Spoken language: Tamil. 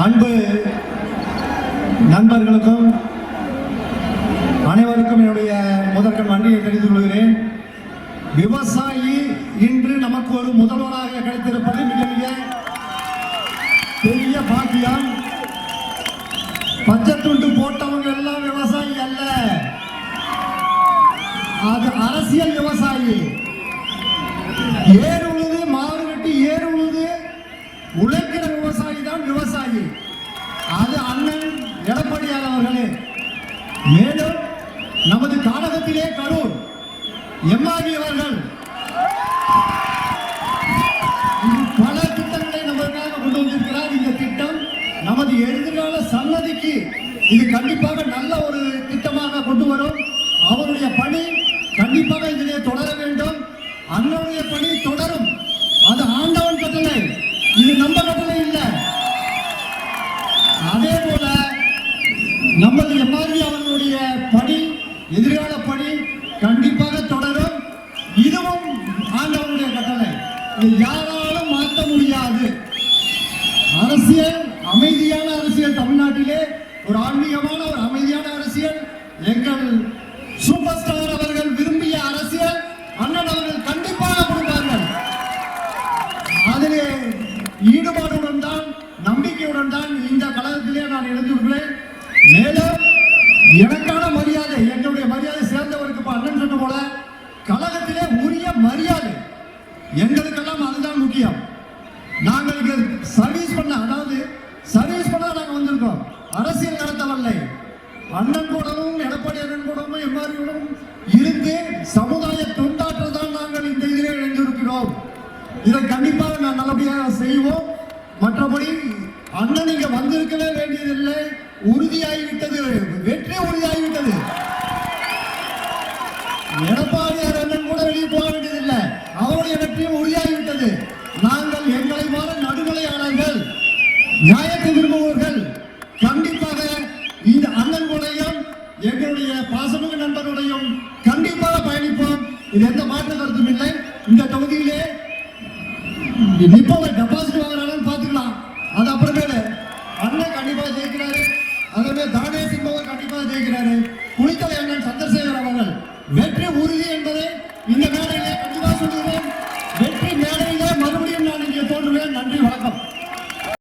அன்பு நண்பர்களுக்கும் அனைவருக்கும் என்னுடைய முதற்கண் நன்றியை தெரிவித்துக் கொள்கிறேன். விவசாயி இன்று நமக்கு ஒரு முதல்வராக கிடைத்திருப்பது மிக மிக பெரிய பாக்கியம். பச்சை துண்டு போட்டவங்க எல்லாம் விவசாயி அல்ல. அது அரசியல் விவசாயி. ஏன் உழுது மாறு வெட்டி ஏறு உழுது உழைக்கிற விவசாயி தான் விவசாயி அது அண்ணன் எடப்பாடியார் அவர்களே மேலும் நமது காலகத்திலே கரூர் எம்ஆர்வி அவர்கள் பல திட்டங்களை நமக்காக கொண்டு வந்திருக்கிறார். இந்த திட்டம் நமது எதிர்கால சன்னதிக்கு இது கண்டிப்பாக நல்ல ஒரு திட்டமாக கொண்டு வரும். அவருடைய பணி கண்டிப்பாக இதிலே தொடர வேண்டும். அண்ணனுடைய பணி தொடரும். அது ஆண்டவன் கட்டளை. இது நம்ம கட்டளை இல்லை. நமது எம்ஆர்வி அவர்களுடைய பணி எதிர்கால பணி கண்டிப்பாக தொடரும். இதுவும் ஆண்டவனுடைய கட்டளை. இது யாராலும் மாற்ற முடியாது. அரசியல் அமைதியான அரசியல் தமிழ்நாட்டிலே ஒரு ஆன்மீகமான ஒரு அமைதியான அரசியல். எங்கள் சூப்பர் ஸ்டார் அவர்கள் விரும்பிய அரசியல் அண்ணன் அவர்கள் கண்டிப்பாக கொடுப்பார்கள். அதிலே ஈடுபாடுடன் தான் நம்பிக்கையுடன் தான் இந்த கழகத்திலே நான் இணைந்திருக்கிறேன் எனக்கான மரியாதை எங்களுடைய மரியாதை சேர்ந்தவருக்கு இப்போ அண்ணன் சொன்ன போல கழகத்திலே உரிய மரியாதை. எங்களுக்கெல்லாம் அதுதான் முக்கியம். நாங்கள் இங்க சர்வீஸ் பண்ண அதாவது சர்வீஸ் பண்ண நாங்கள் வந்திருக்கோம். அரசியல் நடத்தவில்லை. அண்ணன் கூடவும் எடப்பாடி அண்ணன் கூடவும் எம்ஆர்வி இருந்து சமுதாய தொண்டாற்ற தான் நாங்கள் இந்த இதிலே இணைந்திருக்கிறோம். இதை கண்டிப்பாக நான் நல்லபடியாக செய்வோம். மற்றபடி அண்ணன் இங்க வந்திருக்கவே வேண்டியதில்லை. உறுதியாகிவிட்டது. வெற்றி நியாயத்தை விரும்புபவர்கள் கண்டிப்பாக இந்த அண்ணனுடையும் எங்களுடைய பாசமிகு நண்பனுடையும் கண்டிப்பாக பயணிப்போம். இது எந்த மாற்ற கருத்தும் இல்லை. இந்த தொகுதியிலே நிப்பவை டெபாசிட் வாங்குறாங்கன்னு பார்த்துக்கலாம். அது அப்புறமேல அண்ணன் கண்டிப்பாக ஜெயிக்கிறாரு. அதுவே தானே சிம்பவர் கண்டிப்பாக ஜெயிக்கிறாரு. புலித்தலை அண்ணன் சந்திரசேகர் அவர்கள் வெற்றி உறுதி என்பதை இந்த மேடையிலே கண்டிப்பாக சொல்லுகிறேன். வெற்றி மேடையிலே மறுபடியும் நான் இங்கே தோன்றுவேன் நன்றி வணக்கம்.